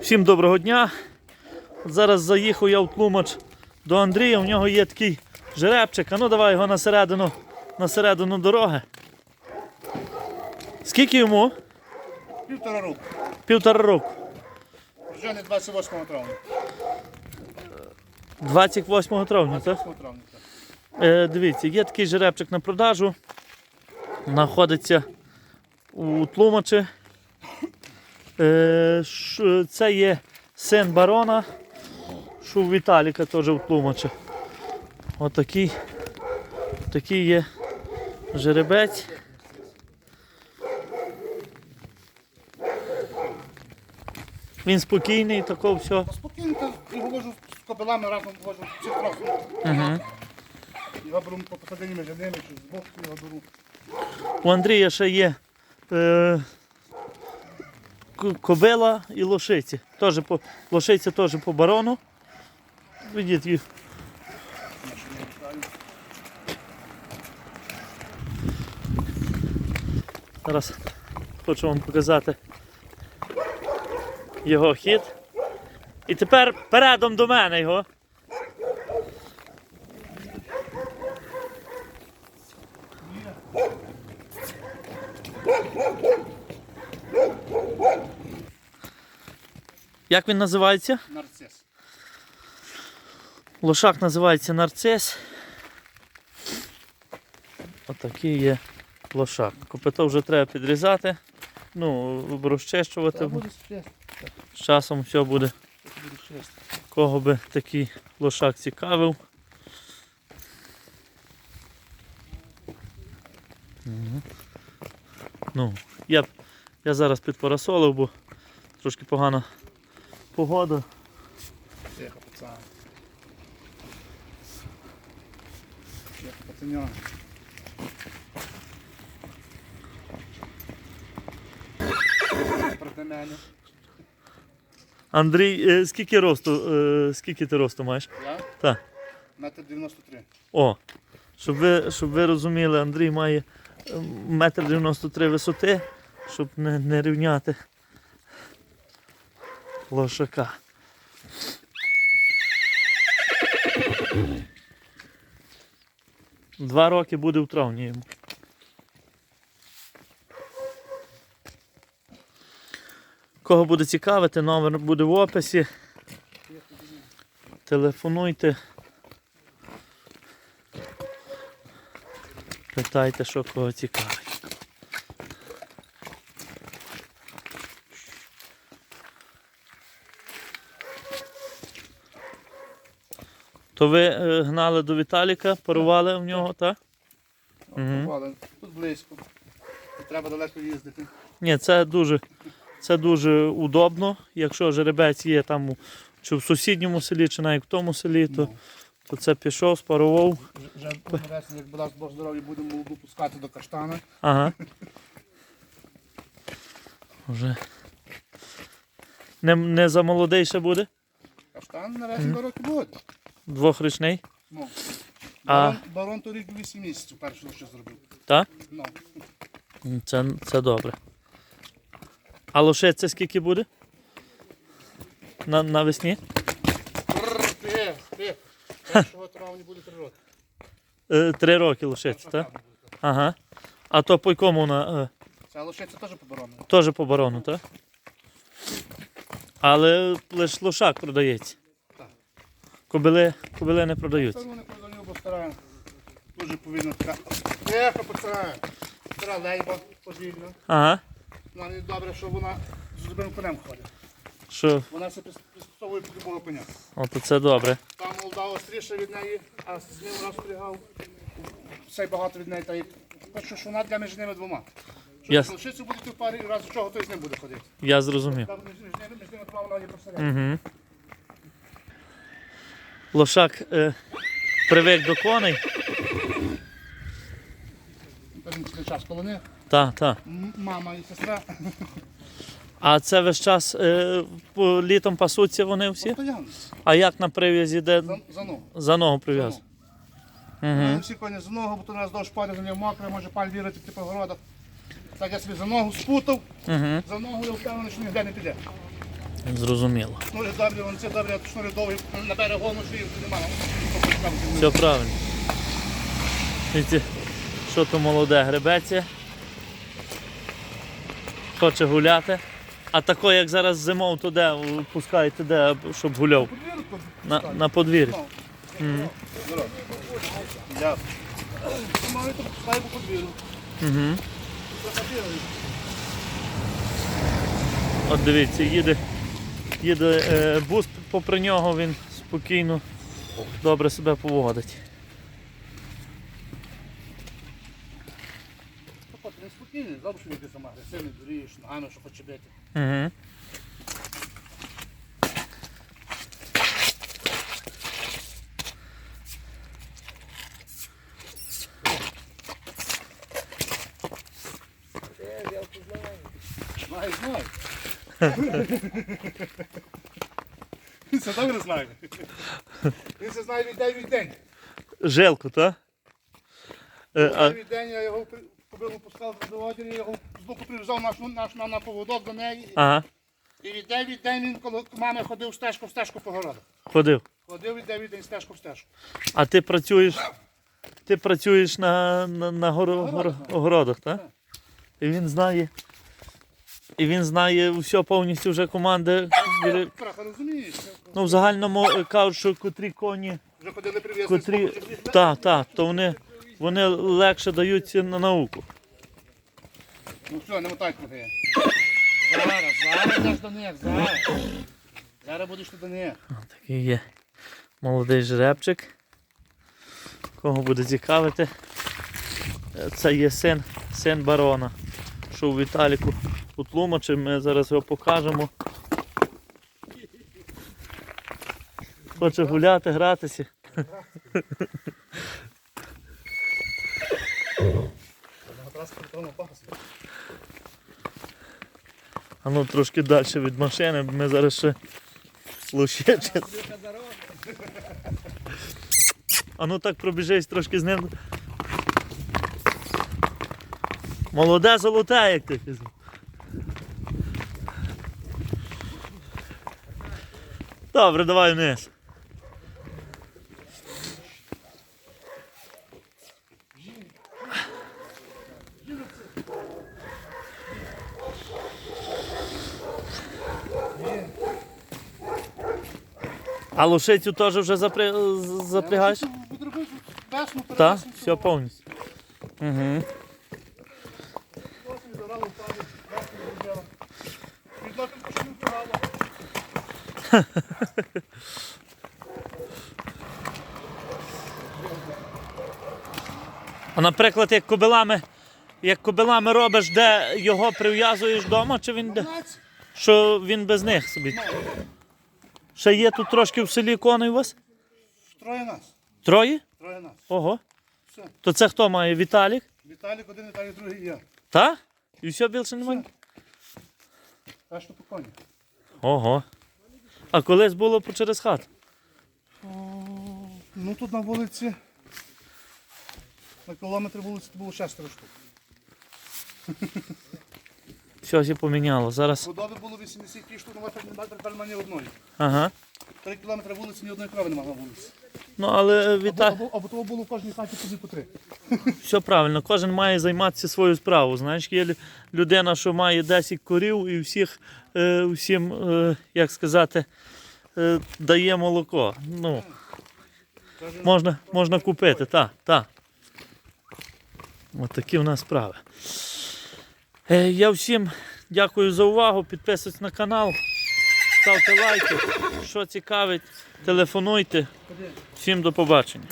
Всім доброго дня. От зараз заїхав я в тлумач до Андрія. У нього є такий жеребчик. А ну давай його на середину, на середину дороги. Скільки йому? Півтора року. Півтора року. Вже не 28 травня. 28 травня, так? 28 травня. так. Е, дивіться, є такий жеребчик на продажу. Знаходиться у Тлумачі. Е, ш- це є син барона, що у Віталіка теж у Тлумачі. Отакий такий є жеребець. Він спокійний, такого всього. Спокійно та вивожу з кобилами разом вивожу всіх трохи. Угу. Його беру по посадині між ними, чи з боку його беру. У Андрія ще є е, кобила і лошиці. Тоже по, лошиця теж по барону. Видіть їх. Зараз хочу вам показати його хід. І тепер передом до мене його. Як він називається? Нарцис. Лошак називається нарцис. Отакий є лошак. Копито вже треба підрізати, ну, розчищувати. З часом все буде. Кого би такий лошак цікавив. Ну, я, я зараз під парасолив, бо трошки погана погода. Тихо, пацан. Тихо, пацаня. Проти мене. Андрій, е, скільки росту, е, скільки ти росту маєш? Я? Так. Метр 93. О, щоб ви, щоб ви розуміли, Андрій має е, метр 93 висоти, щоб не, не рівняти лошака. Два роки буде в травні йому. Кого буде цікавити, номер буде в описі. Телефонуйте. Питайте, що кого цікавить. То ви е, гнали до Віталіка, парували в нього, так? Мгм. Мгм. Тут близько. Не треба далеко їздити. Ні, це дуже, це дуже удобно. Якщо жеребець є там у- чи в сусідньому селі, чи навіть в тому селі, то, Ну. то це пішов, спарував. Вже нарешті, як дасть Бог здоров'я, будемо молоду пускати до каштана. Ага. Вже. Не, не за молодий ще буде? Каштан нарешті два роки буде. Двохрічний. Ну. А- Барон, барон торік 8 місяців перше, що зробив. Так? Ну. Це, це добре. А лошиця скільки буде? На, навесні? Ти, ти. 1 травня буде 3 роки. Е, три роки лошиця, так? Ага. А то по якому вона е, Ця лошиця теж поборонена. теж по барону, так? Але лише лошак продається. Кобили, кобили не продаються. Це вони продаю, бо стара дуже повільно така. Тихо, пацан. Стара лейба повільно. Ага. Вона не добре, що вона з любим конем ходить. Що? Вона прис- пристосовує під любого коня. От це добре. Там молода остріша від неї, а з ним розпрягав. Все багато від неї. Та й що вона для між ними двома. Щоб Ясно. лишиться буде в парі, і разу чого той з ним буде ходити. Я зрозумів. Там між, між, ними- між ними двома вона є посередині. Угу. Лошак е, привик до коней. Час коло них. Так, так. Мама і сестра. А це весь час е, по- літом пасуться вони всі? Постоянно. А як на прив'язі, де За, за ногу. за ногу прив'яз? Угу. всі коні за ногу, бо то у нас пари за нього мокре, може паль вірити типу городах. Так я собі за ногу спутав, Угу. за ногу я впевнений, що ніде не піде. Зрозуміло. Шнури добрі, вони це добрі, а шнури довгі, на берегу шиї немає. Все правильно. Дивіться, що то молоде гребеться. Хоче гуляти. А тако, як зараз зимов, то де пускаєте, де, щоб гуляв? На, на подвір'ї. Подвір'ю. Угу. От дивіться, їде, їде е, бус попри нього, він спокійно, добре себе поводить. Він спокійний, добре, що ти сама агресивний, ногами, що хоче бити. Угу. Знаю, знаю. Він це добре знає. Він це знає від день від день. Жилку, так? Е, Від день я його побив, пускав до одягу, я його з боку прив'язав наш, наш, на, на поводок до неї. ага, І від день від день він коло мами ходив стежку в стежку по городах. ходив. Ходив від день від день стежку в стежку. А ти працюєш, ти працюєш на, на, на горо, горо, огородах, так? І він знає. І він знає все повністю вже команди. Праха, розумієш? Ну, в загальному е, кажуть, що котрі коні, Вже ходили котрі. Так, так, то вони, вони легше даються на науку. Ну все, не мотай круги. Зараз, зараз йдеш до них, зараз. Зараз будеш до них. Такий є молодий жеребчик. Кого буде цікавити. Е, Це є син, син барона. У Віталіку у тлумачі, ми зараз його покажемо. Хоче гуляти, гратися. А ну трошки далі від машини, ми зараз ще лущече. А ну так пробіжись трошки з ним. Молоде золоте, як ти казав. Добре, давай вниз. А лошицю теж вже запри... запрягаєш? Весну, Так, все повністю. Угу. Зробила. А наприклад, як кобилами, як кобилами робиш, де його прив'язуєш вдома, чи він де? Що він без них собі? Ще є тут трошки в селі коней у вас? Троє нас. Троє? Троє нас. Ого. Все. То це хто має? Віталік? Віталік один, Віталік другий я. Та? І все більше немає? Що по коні. Ого. А колись було по через хат. Ну тут на вулиці. На кілометрі вулиці було шестеро штук. Все всі поміняло. Зараз. Будови було 80 штук, але тепер немає одної. Ага. Три кілометри вулиці, ні одної крови немає на вулиці. Ну але Або, Віталій. або, або того було в кожній хаті по по три. Все правильно, кожен має займатися свою справу. Знаєш, є лю- людина, що має 10 корів і всіх, е, всім, е, як сказати, е, дає молоко. Ну, можна, можна купити, так, так. Ось такі в нас справи. Е, я всім дякую за увагу. Підписуйтесь на канал, ставте лайки. Що цікавить, телефонуйте. Всім до побачення.